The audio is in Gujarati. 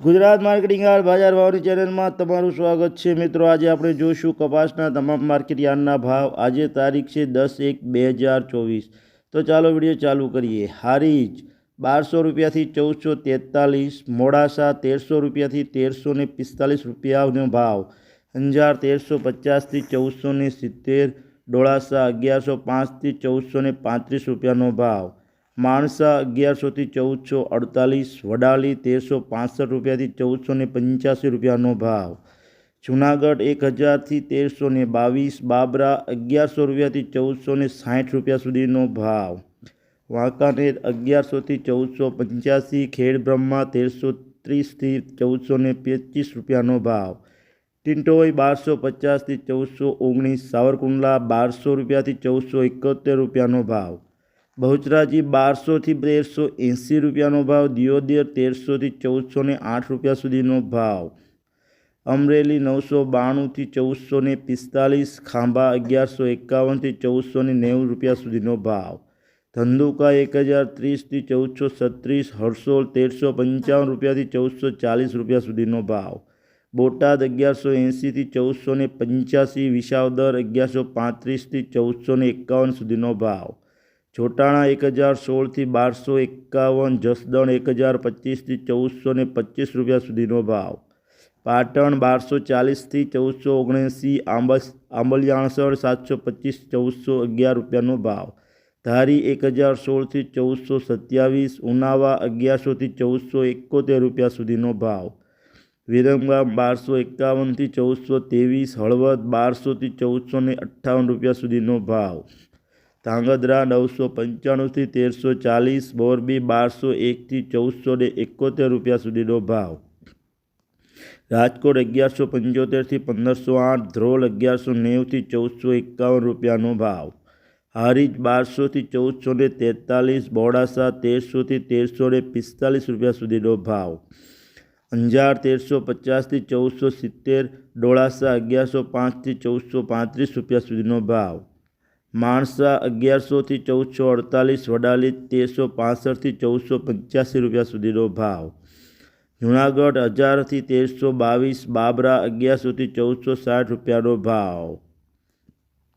ગુજરાત માર્કેટિંગ યાર્ડ બજાર ભાવની ચેનલમાં તમારું સ્વાગત છે. મિત્રો, આજે આપણે જોઈશું કપાસના તમામ માર્કેટ યાર્ડના ભાવ. આજે તારીખ છે દસ એક બે હજાર ચોવીસ. તો ચાલો વીડિયો ચાલુ કરીએ. હારીજ બારસો રૂપિયાથી ચૌદસો તેતાલીસ, મોડાસા તેરસો રૂપિયાથી તેરસો ને પિસ્તાલીસ રૂપિયાનો ભાવ. અંજાર તેરસો પચાસથી ચૌદસો ને સિત્તેર, ડોળાસા અગિયારસો પાંચથી ચૌદસો ને પાંત્રીસ રૂપિયાનો ભાવ. માણસા અગિયારસોથી ચૌદસો અડતાલીસ, વડાલી તેરસો પાસઠ રૂપિયાથી ચૌદસો ને પંચ્યાસી રૂપિયાનો ભાવ. જુનાગઢ એક હજારથી તેરસો ને બાવીસ, બાબરા અગિયારસો રૂપિયાથી ચૌદસો ને સાઠ રૂપિયા સુધીનો ભાવ. વાંકાનેર અગિયારસોથી ચૌદસો પંચ્યાસી, ખેડ બ્રહ્મા તેરસો ત્રીસથી ચૌદસો ને પચીસ રૂપિયાનો ભાવ. ટિન્ટોઈ બારસો પચાસથી ચૌદસો ઓગણીસ, સાવરકુંડલા બારસો રૂપિયાથી ચૌદસો એકોતેર રૂપિયાનો ભાવ. બહુચરાજી બારસોથી તેરસો એંસી રૂપિયાનો ભાવ, દિયોદર તેરસોથી ચૌદસો ને આઠ રૂપિયા સુધીનો ભાવ. અમરેલી નવસો બાણુંથી ચૌદસો ને પિસ્તાલીસ, ખાંભા અગિયારસો એકાવનથી ચૌદસો ને નેવું રૂપિયા સુધીનો ભાવ. ધંધુકા એક હજાર ત્રીસથી ચૌદસો છત્રીસ, હરસોલ તેરસો પંચાવન રૂપિયાથી ચૌદસો ચાલીસ રૂપિયા સુધીનો ભાવ. બોટાદ અગિયારસો એંસીથી ચૌદસો ને પંચ્યાસી, વિસાવદર અગિયારસો પાંત્રીસથી ચૌદસો ને એકાવન સુધીનો ભાવ. જોટાણા એક હજાર સોળથી બારસો એકાવન, જસદણ એક હજાર પચીસથી ચૌદસો ને પચીસ રૂપિયા સુધીનો ભાવ. પાટણ બારસો ચાલીસથી ચૌદસો ઓગણએંસી આંબસ, આંબલિયાણસર સાતસો પચીસ, ચૌદસો અગિયાર રૂપિયાનો ભાવ. ધારી એક હજાર સોળથી ચૌદસો સત્યાવીસ, ઉનાવા અગિયારસોથી ચૌદસો એકોતેર રૂપિયા સુધીનો ભાવ. વિરમગામ બારસો એકાવનથી ચૌદસો ત્રેવીસ, હળવદ બારસોથી ચૌદસો ને અઠ્ઠાવન રૂપિયા સુધીનો ભાવ. ધાંગધ્રા નવસો પંચાણુંથી તેરસો ચાલીસ, મોરબી બારસો એકથી ચૌદસો ને એકોતેર રૂપિયા સુધીનો ભાવ. રાજકોટ અગિયારસો પંચોતેરથી પંદરસો આઠ, ધ્રોલ અગિયારસો નેવુંથી ચૌદસો એકાવન રૂપિયાનો ભાવ. હારીજ બારસોથી ચૌદસો ને તેતાલીસ બોડાસા તેરસોથી તેરસો ને પિસ્તાલીસ રૂપિયા સુધીનો ભાવ. અંજાર તેરસો પચાસથી ચૌદસો સિત્તેર, ડોળાસા અગિયારસો પાંચથી ચૌદસો પાંત્રીસ રૂપિયા સુધીનો ભાવ. માણસા અગિયારસોથી ચૌદસો અડતાલીસ, વડાલી તેરસો પાસઠથી ચૌદસો પંચ્યાસી રૂપિયા સુધીનો ભાવ. જુનાગઢ હજારથી તેરસો બાવીસ, બાબરા અગિયારસોથી ચૌદસો સાઠ રૂપિયાનો ભાવ.